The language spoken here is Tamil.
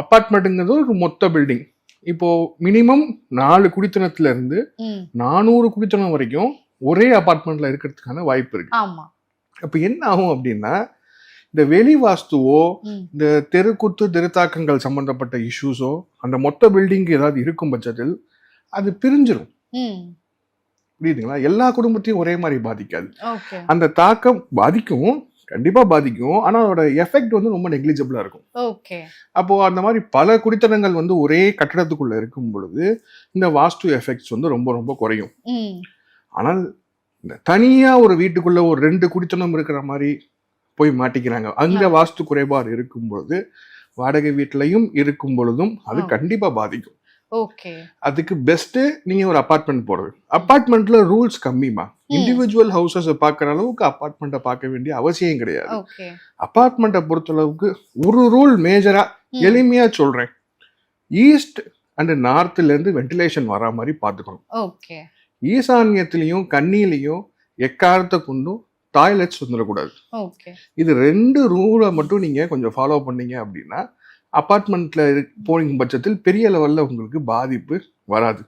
அப்பார்ட்மெண்ட்டுங்கிறது ஒரு மொத்த பில்டிங் இப்போ மினிமம் நாலு குடித்தனத்துல இருந்து நானூறு குடித்தனம் வரைக்கும் ஒரே அபார்ட்மெண்ட்ல இருக்கிறதுக்கான வாய்ப்பு இருக்கு. அப்ப என்ன ஆகும் அப்படின்னா இந்த வெளி வாஸ்துவோ இந்த தெருக்குத்து தெருத்தாக்கங்கள் சம்பந்தப்பட்ட இஷ்யூஸோ அந்த மொத்த பில்டிங்க்கு ஏதாவது இருக்கும் பட்சத்தில் அது பிரிஞ்சிரும். ம், புரியுதுங்களா? எல்லா குடும்பத்தையும் ஒரே மாதிரி பாதிக்காது. அந்த தாக்கம் பாதிக்கும். கண்டிப்பா பாதிக்கும். ஆனா அதோட எஃபெக்ட் வந்து ரொம்ப நெக்லிஜிபிளா இருக்கும். ஓகே அப்போ அந்த மாதிரி பல குடித்தனங்கள் வந்து ஒரே கட்டடத்துக்குள்ள இருக்கும் பொழுது இந்த வாஸ்து எஃபெக்ட்ஸ் வந்து ரொம்ப ரொம்ப குறையும். ஆனால் இந்த தனியா ஒரு வீட்டுக்குள்ள ஒரு ரெண்டு குடித்தனம் இருக்கிற மாதிரி போய் மாட்டிக்கிறாங்க. அங்க வாஸ்து குறைபாடு இருக்கும் பொழுது வாடகை வீட்லயும் இருக்கும் பொழுதும் அது ஆ. கண்டிப்பா பாதிக்கும். ஓகே அதுக்கு பெஸ்ட் நீங்க ஒரு அபார்ட்மெண்ட் போறது அபார்ட்மெண்ட்ல ரூல்ஸ் கம்மிமா இண்டிவிஜுவல் ஹவுசஸ் பார்க்குற அளவுக்கு அபார்ட்மெண்ட்டை பார்க்க வேண்டிய அவசியம் கிடையாது. ஓகே அபார்ட்மெண்ட்டை பொறுத்தளவுக்கு ஒரு ரூல் மேஜரா ம், எளிமையா சொல்றேன். ஈஸ்ட் அண்ட் நார்த்ல இருந்து வென்டிலேஷன் வரா மாதிரி பார்த்துக்கணும். ஓகே ஈசான்யத்திலையும் கண்ணிலையும் எக்காரத்தை கொண்டும் டாய்லெட்ஸ் வந்துடக்கூடாது. ஓகே இது ரெண்டு ரூலை மட்டும் நீங்க கொஞ்சம் ஃபாலோ பண்ணீங்க அப்படின்னா அப்பார்ட்மெண்ட்டில் போன பட்சத்தில் பெரிய லெவலில் உங்களுக்கு பாதிப்பு வராது.